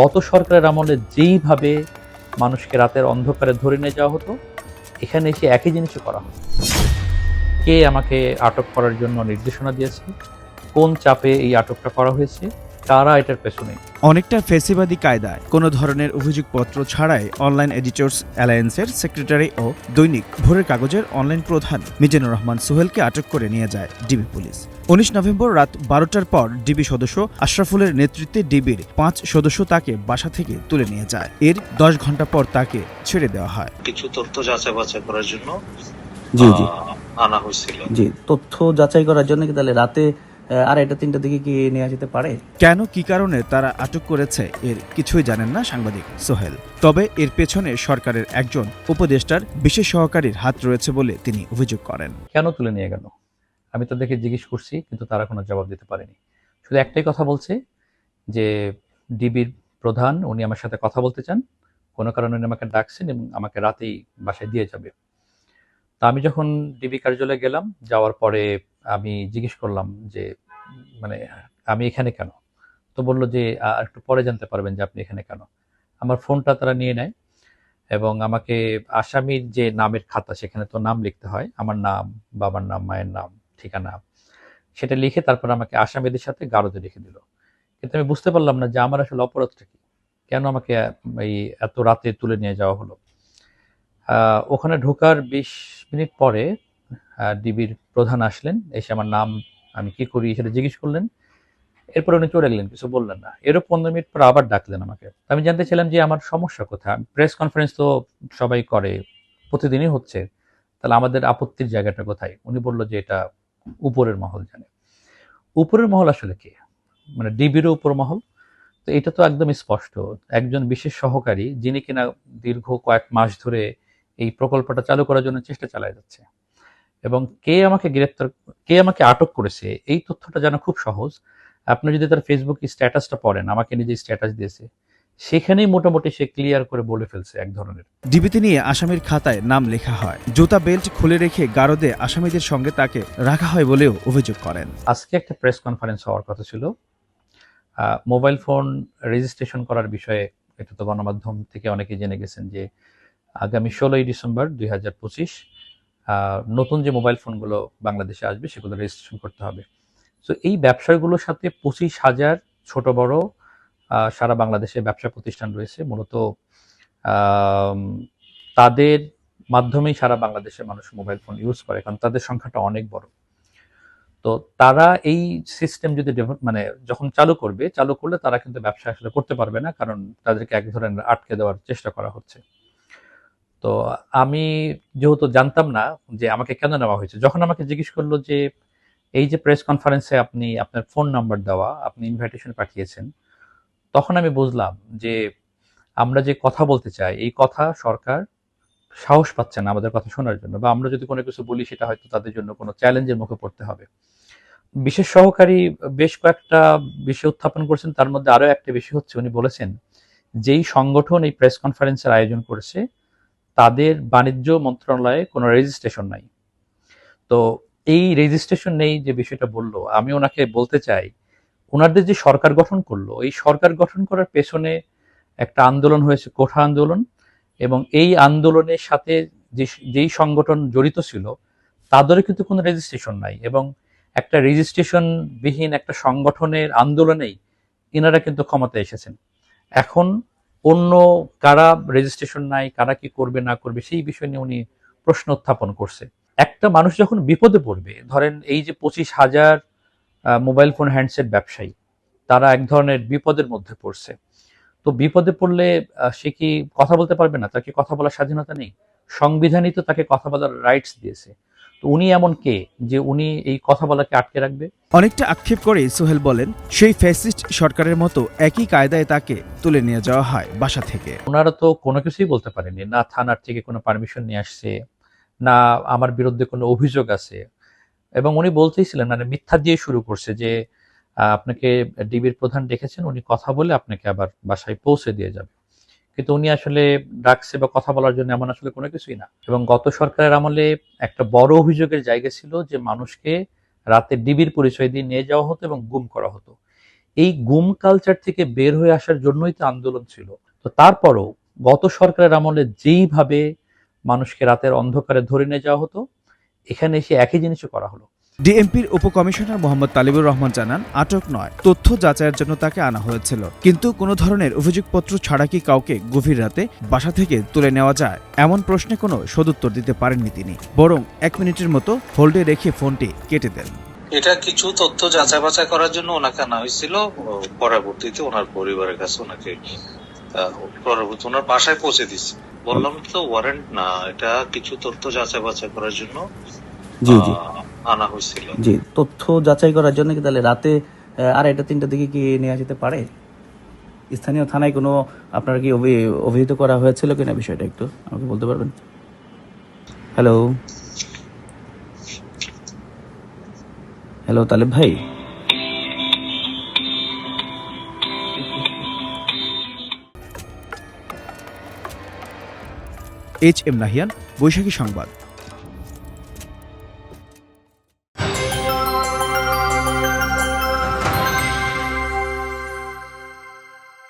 গত সরকারের আমলে যেইভাবে মানুষকে রাতের অন্ধকারে ধরে নিয়ে যাওয়া হতো, এখানে এসে একই জিনিসই করা হতো। কে আমাকে আটক করার জন্য নির্দেশনা দিয়েছে? কোন চাপে এই আটকটা করা হয়েছে? কারা এটার পেছনে। অনেকটা ফেসিবাদী কায়দায় কোনো ধরনের অভিযোগপত্র ছাড়াই অনলাইন এডিটর্স অ্যালায়েন্সের সেক্রেটারি ও দৈনিক ভোরের কাগজের অনলাইন প্রধান মিজানুর রহমান সোহেলকে আটক করে নিয়ে যায় ডিবি পুলিশ। উনিশ নভেম্বর রাত বারোটার পর ডিবি সদস্য আশরাফুলের নেতৃত্বে ডিবির পাঁচ সদস্য তাকে বাসা থেকে তুলে নিয়ে যায়। এর দশ ঘণ্টা পর তাকে ছেড়ে দেওয়া হয়। কিছু তথ্য যাচাই বাছাই করার জন্য জি জি। আনা হয়েছিল। জি তথ্য যাচাই করার জন্য কি তাহলে রাতে আহ, এটা তিনটা দিকে কি নিয়ে যেতে পারে? কেন কি কারণে তারা আটক করেছে এর কিছুই জানেন না সাংবাদিক সোহেল। তবে এর পেছনে সরকারের একজন উপদেষ্টার বিশেষ সহকারীর হাত রয়েছে বলে তিনি অভিযোগ করেন। কেন তুলে নিয়ে গেল? আমি তাদেরকে জিজ্ঞেস করছি কিন্তু তারা কোনো জবাব দিতে পারেনি। শুধু একটাই কথা বলছে যে ডিবির প্রধান উনি আমার সাথে কথা বলতে চান। কোনো কারণে উনি আমাকে ডাকছেন এবং আমাকে রাতেই বাসায় দিয়ে যাবে। তা আমি যখন ডিবি কার্যালয়ে গেলাম, যাওয়ার পরে আমি জিজ্ঞেস করলাম যে মানে আমি এখানে কেন? তো বলল যে একটু পরে জানতে পারবেন যে আপনি এখানে কেন? আমার ফোনটা তারা নিয়ে নেয় এবং আমাকে আসামির যে নামের খাতা, সেখানে তো নাম লিখতে হয়, আমার নাম, বাবার নাম, মায়ের নাম, ঠিকানা, সেটা লিখে তারপর আমাকে আসামিদের সাথে গারদে রেখে দিল। কিন্তু আমি বুঝতে পারলাম না যে আমার আসলে অপরাধটা কি? কেন আমাকে, এই, এত রাতে তুলে নিয়ে যাওয়া হলো? ওখানে ঢোকার বিশ মিনিট পরে ডিবির প্রধান আসলেন, এসে আমার নাম আমি কি করি সেটা জিজ্ঞেস করলেন। এরপর উনি চলে গেলেন, কিছু বললেন না। এরও পনেরো মিনিট পর আবার ডাকলেন আমাকে। আমি জানতে চাইলাম যে আমার সমস্যা কোথায়? প্রেস কনফারেন্স তো সবাই করে, প্রতিদিনই হচ্ছে। তাহলে আমাদের আপত্তির জায়গাটা কোথায়? উনি বলল যে এটা উপরের মহল জানে। উপরের মহল আসলে কে? মানে ডিবিরও উপর মহল? তো এটা তো একদম স্পষ্ট। একজন বিশেষ সহকারী, যিনি কিনা দীর্ঘ কয়েক মাস ধরে এই প্রকল্পটা চালু করার জন্য চেষ্টা চালায় যাচ্ছে। এবং কে আমাকে গ্রেপ্তার কে আমাকে আটক করেছে এই তথ্যটা জানা খুব সহজ। আপনি যদি তার ফেসবুক স্ট্যাটাসটা পড়েন আমাকে নিজে স্ট্যাটাস দিয়েছে সেখানেই মোটামুটি সে ক্লিয়ার করে বলে ফেলছে এক ধরনের। ডিবিতে নিয়ে আসামির খাতায় নাম লেখা হয়। জুতা বেল্ট খুলে রেখে গারদে আসামিদের সঙ্গে তাকে রাখা হয় বলেও অভিযোগ করেন। আজকে একটা প্রেস কনফারেন্স হওয়ার কথা ছিল। মোবাইল ফোন রেজিস্ট্রেশন করার বিষয়ে এটা তো গণমাধ্যম থেকে অনেকে জেনে গেছেন যে আগামী ষোলোই ডিসেম্বর দুই হাজার পঁচিশ নতুন যে মোবাইল ফোনগুলো বাংলাদেশে আসবে সেগুলো রেজিস্ট্রেশন করতে হবে। তো এই ব্যবসাগুলোর সাথে পঁচিশ হাজার ছোট বড় সারা বাংলাদেশে ব্যবসা প্রতিষ্ঠান রয়েছে। মূলত তাদের মাধ্যমেই সারা বাংলাদেশের মানুষ মোবাইল ফোন ইউজ করে, কারণ তাদের সংখ্যাটা অনেক বড়। তো তারা এই সিস্টেম যদি মানে যখন চালু করবে, চালু করলে তারা কিন্তু ব্যবসা আসলে করতে পারবে না, কারণ তাদেরকে এক ধরনের আটকে দেওয়ার চেষ্টা করা হচ্ছে। তো আমি যেহেতু জানতাম না যে আমাকে কেন নেওয়া হয়েছে, যখন আমাকে জিজ্ঞেস করল যে এই যে প্রেস কনফারেন্সে আপনি আপনার ফোন নাম্বার দেওয়া, আপনি ইনভাইটেশন পাঠিয়েছেন, তখন আমি বুঝলাম যে আমরা যে কথা বলতে চাই, এই কথা সরকার সাহস পাচ্ছে না আমাদের কথা শোনার জন্য, বা আমরা যদি কোনো কিছু বলি সেটা হয়তো তাদের জন্য কোনো চ্যালেঞ্জের মুখে পড়তে হবে। বিশেষ সহকারী বেশ কয়েকটা বিষয় উত্থাপন করেছেন, তার মধ্যে আরও একটা বিষয় হচ্ছে উনি বলেছেন, যেই সংগঠন এই প্রেস কনফারেন্সের আয়োজন করেছে তাদের বাণিজ্য মন্ত্রণালয়ে কোনো রেজিস্ট্রেশন নাই। তো এই রেজিস্ট্রেশন নেই যে বিষয়টা বলল, আমি ওনাকে বলতে চাই, ওনাদের যে সরকার গঠন করল, এই সরকার গঠন করার পেছনে একটা আন্দোলন হয়েছে, কোঠা আন্দোলন, এবং এই আন্দোলনের সাথে যে, যেই সংগঠন জড়িত ছিল, তাদেরও কিন্তু কোনো রেজিস্ট্রেশন নাই, এবং একটা রেজিস্ট্রেশন বিহীন একটা সংগঠনের আন্দোলনেই ইনারা কিন্তু ক্ষমতায় এসেছেন। এখন অন্য কারা রেজিস্ট্রেশন নাই, কারা কি করবে, না করবে, সেই বিষয় নিয়ে উনি প্রশ্ন উত্থাপন করছে। একটা মানুষ যখন বিপদে পড়বে, ধরেন এই যে পঁচিশ হাজার মোবাইল ফোন হ্যান্ডসেট ব্যবসায়ী, তারা এক ধরনের বিপদের মধ্যে পড়ছে। তো বিপদে পড়লে সে কি কথা বলতে পারবে না? তার কি কথা বলার স্বাধীনতা নেই? সংবিধানই তো তাকে কথা বলার রাইটস দিয়েছে। উনি এমন কে যে উনি এই কথা বলাকে আটকে রাখবে? অনেকটা আক্ষেপ করে সোহেল বলেন সেই ফ্যাসিস্ট সরকারের মতো একই কায়দায় তাকে তুলে নিয়ে যাওয়া হয় বাসা থেকে। ওনারা তো কোনো কিছুই বলতে পারেনি না থানার থেকে কোনো পারমিশন নিয়ে আসছে না আমার বিরুদ্ধে কোনো অভিযোগ আছে। এবং উনি বলতেইছিলেন মানে মিথ্যা দিয়ে শুরু করছে যে আপনাকে ডিবির প্রধান ডেকেছেন উনি কথা বলে আপনাকে আবার বাসায় পৌঁছে দিয়ে যাবে। কিন্তু উনি আসলে ডাকছে বা কথা বলার জন্য এমন আসলে কোনো কিছুই না। এবং গত সরকারের আমলে একটা বড় অভিযোগের জায়গা ছিল যে মানুষকে রাতে ডিবির পরিচয় দিয়ে নিয়ে যাওয়া হতো এবং গুম করা হতো। এই গুম কালচার থেকে বের হয়ে আসার জন্যই তো আন্দোলন ছিল। তো তারপরও গত সরকারের আমলে যেইভাবে মানুষকে রাতের অন্ধকারে ধরে নিয়ে যাওয়া হতো, এখানে এসে একই জিনিসও করা হলো। ডিএমপির উপকমিশনার মোহাম্মদ তালিবুর রহমান জানান আটক নয় তথ্য যাচাইয়ের জন্য তাকে আনা হয়েছিল। কিন্তু কোনো ধরনের অভিযোগপত্র ছাড়া কি কাউকে গভীর রাতে বাসা থেকে তুলে নেওয়া যায়? এমন প্রশ্নে কোনো সদুত্তর দিতে পারেননি তিনি। বরং এক মিনিটের মতো হোল্ডে রেখে ফোনটি কেটে দেন। এটা কিছু তথ্য যাচাই বাছাই করার জন্য ওনাকে আনা হয়েছিল। পরবর্তীতে ওনার পরিবারের কাছে ওনাকে আহ, পরবর্তী ওনার বাসায় পৌঁছে দিচ্ছে বললাম তো ওয়ারেন্ট না এটা কিছু তথ্য যাচাই বাছাই করার জন্য জি জি। আহ, আনা হয়েছিল। জি তথ্য যাচাই করার জন্য কি তাহলে রাতে আহ, আড়াইটা তিনটার দিকে কি নেওয়া যেতে পারে? স্থানীয় থানায় কোনো আপনার কি অভি- অভিহিত করা হয়েছিল কিনা বিষয়টা একটু আমাকে বলতে পারবেন? হ্যালো? হ্যালো তালেব ভাই? এইচ এম নাহিয়ান বৈশাখী সংবাদ।